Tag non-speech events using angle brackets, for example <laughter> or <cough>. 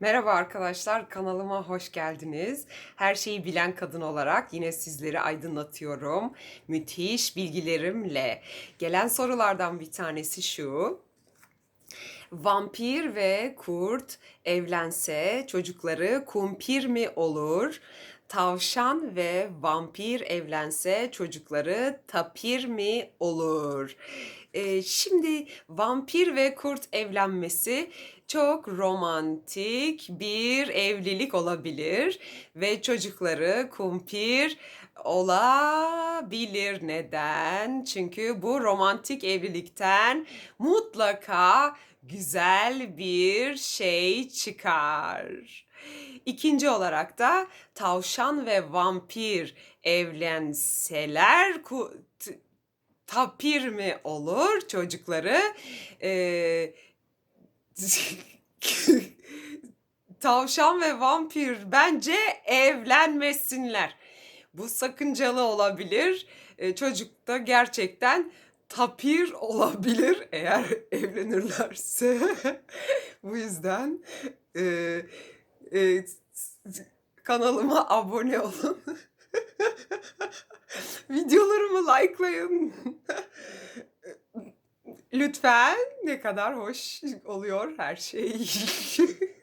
Merhaba arkadaşlar, kanalıma hoş geldiniz. Her şeyi bilen kadın olarak yine sizleri aydınlatıyorum. Müthiş bilgilerimle. Gelen sorulardan bir tanesi şu. Vampir ve kurt evlense çocukları kumpir mi olur? Tavşan ve vampir evlense çocukları tapir mi olur? Ee, şimdi vampir ve kurt evlenmesi çok romantik bir evlilik olabilir ve çocukları kumpir olabilir. Neden? Çünkü bu romantik evlilikten mutlaka güzel bir şey çıkar. İkinci olarak da tavşan ve vampir evlenseler tapir mi olur çocukları? Ee, <laughs> tavşan ve vampir bence evlenmesinler. Bu sakıncalı olabilir. Ee, çocuk da gerçekten tapir olabilir eğer <laughs> evlenirlerse. <laughs> Bu yüzden e, e, kanalıma abone olun. Videolarımı likelayın. Lütfen ne kadar hoş oluyor her şey. <laughs>